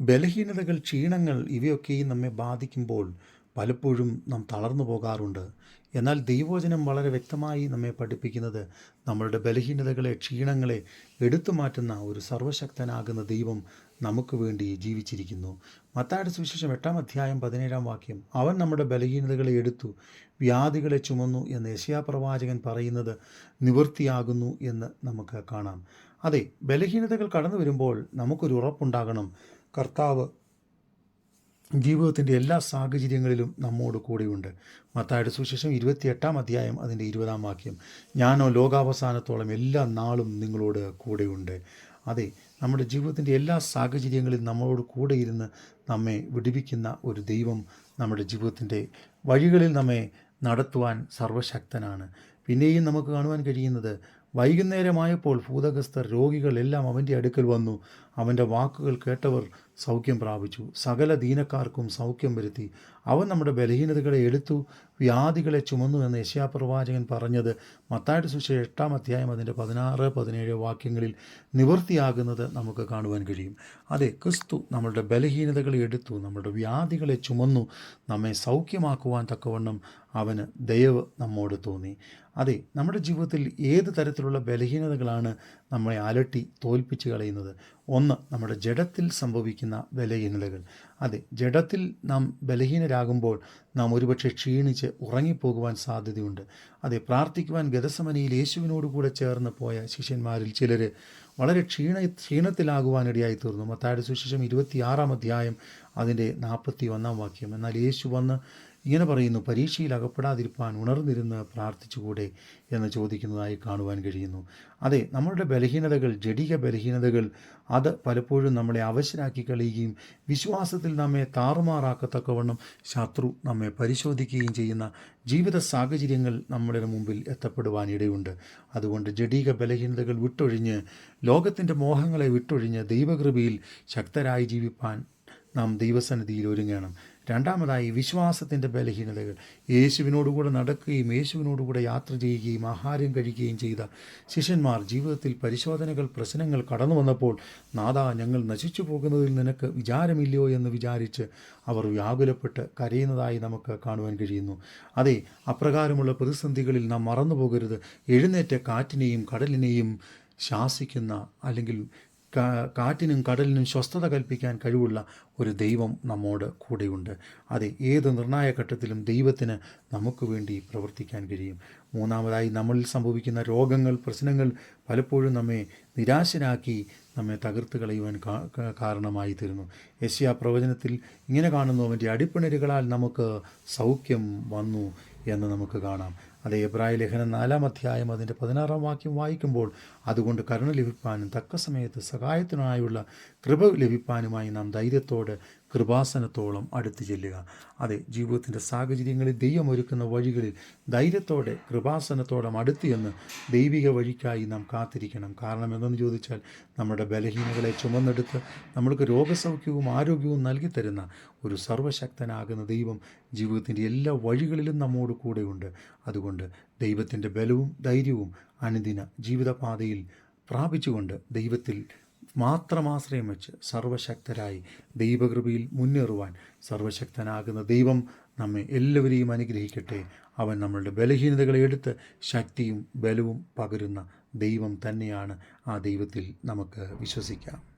ബലഹീനതകൾ ക്ഷീണങ്ങൾ ഇവയൊക്കെയും നമ്മെ ബാധിക്കുമ്പോൾ പലപ്പോഴും നാം തളർന്നു പോകാറുണ്ട്. എന്നാൽ ദൈവവചനം വളരെ വ്യക്തമായി നമ്മെ പഠിപ്പിക്കുന്നത് നമ്മളുടെ ബലഹീനതകളെ ക്ഷീണങ്ങളെ എടുത്തു മാറ്റുന്ന ഒരു സർവശക്തനാകുന്ന ദൈവം നമുക്ക് വേണ്ടി ജീവിച്ചിരിക്കുന്നു. മത്തായുടെ സുവിശേഷം എട്ടാം അധ്യായം പതിനേഴാം വാക്യം അവൻ നമ്മുടെ ബലഹീനതകളെ എടുത്തു വ്യാധികളെ ചുമന്നു എന്ന് യശയാപ്രവാചകൻ പറയുന്നത് നിവൃത്തിയാകുന്നു എന്ന് നമുക്ക് കാണാം. അതെ ബലഹീനതകൾ കടന്നു വരുമ്പോൾ നമുക്കൊരു ഉറപ്പുണ്ടാകണം. കർത്താവ് ജീവിതത്തിന്റെ എല്ലാ സാഹചര്യങ്ങളിലും നമ്മോട് കൂടെയുണ്ട്. മത്തായുടെ സുവിശേഷം ഇരുപത്തിയെട്ടാം അധ്യായം അതിന്റെ ഇരുപതാം വാക്യം. ഞാനോ ലോകാവസാനത്തോളം എല്ലാ നാളും നിങ്ങളോട് കൂടെയുണ്ട്. അതെ നമ്മുടെ ജീവിതത്തിന്റെ എല്ലാ സാഹചര്യങ്ങളിലും നമ്മളോട് കൂടെ ഇരുന്ന് നമ്മെ വിടിവിക്കുന്ന ഒരു ദൈവം നമ്മുടെ ജീവിതത്തിന്റെ വഴികളിൽ നമ്മെ നടത്തുവാൻ സർവശക്തനാണ്. പിന്നെയും നമുക്ക് കാണുവാൻ കഴിയുന്നത് വൈകുന്നേരമായപ്പോൾ ഭൂതഗ്രസ്തർ രോഗികളെല്ലാം അവന്റെ അടുക്കൽ വന്നു. അവന്റെ വാക്കുകൾ കേട്ടവർ സൗഖ്യം പ്രാപിച്ചു. സകല ദീനക്കാർക്കും സൗഖ്യം വരുത്തി. അവൻ നമ്മുടെ ബലഹീനതകളെ എടുത്തു വ്യാധികളെ ചുമന്നു എന്ന് യശയാപ്രവാചകൻ പറഞ്ഞത് മത്തായുടെ സുശേഷം എട്ടാം അധ്യായം അതിന്റെ പതിനാറ് പതിനേഴ് വാക്യങ്ങളിൽ നിവൃത്തിയാകുന്നത് നമുക്ക് കാണുവാൻ കഴിയും. അതെ ക്രിസ്തു നമ്മളുടെ ബലഹീനതകളെ എടുത്തു നമ്മുടെ വ്യാധികളെ ചുമന്നു നമ്മെ സൗഖ്യമാക്കുവാൻ തക്കവണ്ണം അവന് ദയവ് നമ്മോട് തോന്നി. അതെ നമ്മുടെ ജീവിതത്തിൽ ഏത് തരത്തിലുള്ള ബലഹീനതകളാണ് നമ്മളെ അലട്ടി തോൽപ്പിച്ച് കളയുന്നത്? ഒന്ന് നമ്മുടെ ജഡത്തിൽ സംഭവിക്കുന്ന ബലഹീനതകൾ. അതെ ജഡത്തിൽ നാം ബലഹീനരാകുമ്പോൾ നാം ഒരുപക്ഷെ ക്ഷീണിച്ച് ഉറങ്ങിപ്പോകുവാൻ സാധ്യതയുണ്ട്. അതെ പ്രാർത്ഥിക്കുവാൻ ഗതസമനയിൽ യേശുവിനോട് കൂടെ ചേർന്ന് പോയ ശിഷ്യന്മാരിൽ ചിലർ വളരെ ക്ഷീണ ക്ഷീണത്തിലാകുവാനിടയായി തീർന്നു. മത്തായുടെ സുശേഷം ഇരുപത്തിയാറാം അധ്യായം അതിന്റെ നാൽപ്പത്തി ഒന്നാം വാക്യം. എന്നാൽ യേശു വന്ന് ഇങ്ങനെ പറയുന്നു പരീക്ഷയിൽ അകപ്പെടാതിരിപ്പാൻ ഉണർന്നിരുന്ന് പ്രാർത്ഥിച്ചുകൂടെ? എന്ന് ചോദിക്കുന്നതായി കാണുവാൻ കഴിയുന്നു. അതെ നമ്മളുടെ ബലഹീനതകൾ ജടിക ബലഹീനതകൾ അത് പലപ്പോഴും നമ്മളെ അവശരാക്കി കളയുകയും വിശ്വാസത്തിൽ നമ്മെ താറുമാറാക്കത്തക്കവണ്ണം ശത്രു നമ്മെ പരിശോധിക്കുകയും ചെയ്യുന്ന ജീവിത സാഹചര്യങ്ങൾ നമ്മുടെ മുമ്പിൽ എത്തപ്പെടുവാൻ ഇടയുണ്ട് അതുകൊണ്ട് ജഡിക ബലഹീനതകൾ വിട്ടൊഴിഞ്ഞ് ലോകത്തിന്റെ മോഹങ്ങളെ വിട്ടൊഴിഞ്ഞ് ദൈവകൃപയിൽ ശക്തരായി ജീവിപ്പാൻ നാം ദൈവസന്നിധിയിൽ ഒരുങ്ങണം. രണ്ടാമതായി വിശ്വാസത്തിന്റെ ബലഹീനതകൾ. യേശുവിനോടുകൂടെ നടക്കുകയും യേശുവിനോടുകൂടെ യാത്ര ചെയ്യുകയും ആഹാരം കഴിക്കുകയും ചെയ്ത ശിഷ്യന്മാർ ജീവിതത്തിൽ പരിശോധനകൾ പ്രശ്നങ്ങൾ കടന്നു വന്നപ്പോൾ നാദാ ഞങ്ങൾ നശിച്ചു പോകുന്നതിൽ നിനക്ക് വിചാരമില്ലയോ? എന്ന് വിചാരിച്ച് അവർ വ്യാകുലപ്പെട്ട് കരയുന്നതായി നമുക്ക് കാണുവാൻ കഴിയുന്നു. അതെ അപ്രകാരമുള്ള പ്രതിസന്ധികളിൽ നാം മറന്നു പോകരുത് എഴുന്നേറ്റ കാറ്റിനെയും കടലിനെയും ശാസിക്കുന്ന അല്ലെങ്കിൽ കാറ്റിനും കടലിനും സ്വസ്ഥത കൽപ്പിക്കാൻ കഴിവുള്ള ഒരു ദൈവം നമ്മോട് കൂടെയുണ്ട്. അതെ ഏത് നിർണായക ഘട്ടത്തിലും ദൈവത്തിന് നമുക്ക് വേണ്ടി പ്രവർത്തിക്കാൻ കഴിയും. മൂന്നാമതായി നമ്മളിൽ സംഭവിക്കുന്ന രോഗങ്ങൾ പ്രശ്നങ്ങൾ പലപ്പോഴും നമ്മെ നിരാശരാക്കി നമ്മെ തകർത്ത് കളയുവാൻ കാരണമായി തീരുന്നു. യശ്യ പ്രവചനത്തിൽ ഇങ്ങനെ കാണുന്നു അവന്റെ അടിപ്പിണരുകളാൽ നമുക്ക് സൗഖ്യം വന്നു എന്ന് നമുക്ക് കാണാം. അത് എബ്രായ ലേഖനം നാലാം അധ്യായം അതിന്റെ പതിനാറാം വാക്യം വായിക്കുമ്പോൾ അതുകൊണ്ട് കരുണ ലഭിപ്പാനും തക്ക സമയത്ത് സഹായത്തിനായുള്ള കൃപ ലഭിപ്പാനുമായി നാം ധൈര്യത്തോടെ കൃപാസനത്തോളം അടുത്തു ചെല്ലുക. അതെ ജീവിതത്തിന്റെ സാഹചര്യങ്ങളിൽ ദൈവം ഒരുക്കുന്ന വഴികളിൽ ധൈര്യത്തോടെ കൃപാസനത്തോളം അടുത്ത് എന്ന് ദൈവിക വഴിക്കായി നാം കാത്തിരിക്കണം. കാരണം എന്തെന്ന് ചോദിച്ചാൽ നമ്മുടെ ബലഹീനകളെ ചുമന്നെടുത്ത് നമ്മൾക്ക് രോഗസൗഖ്യവും ആരോഗ്യവും നൽകി തരുന്ന ഒരു സർവശക്തനാകുന്ന ദൈവം ജീവിതത്തിന്റെ എല്ലാ വഴികളിലും നമ്മോട് കൂടെയുണ്ട്. അതുകൊണ്ട് ദൈവത്തിന്റെ ബലവും ധൈര്യവും അനുദിന ജീവിതപാതയിൽ പ്രാപിച്ചുകൊണ്ട് ദൈവത്തിൽ മാത്രം ആശ്രയം വെച്ച് സർവശക്തരായി ദൈവകൃപയിൽ മുന്നേറുവാൻ സർവശക്തനാകുന്ന ദൈവം നമ്മെ എല്ലാവരെയും അനുഗ്രഹിക്കട്ടെ. അവൻ നമ്മളുടെ ബലഹീനതകളെ എടുത്ത് ശക്തിയും ബലവും പകരുന്ന ദൈവം തന്നെയാണ്. ആ ദൈവത്തിൽ നമുക്ക് വിശ്വസിക്കാം.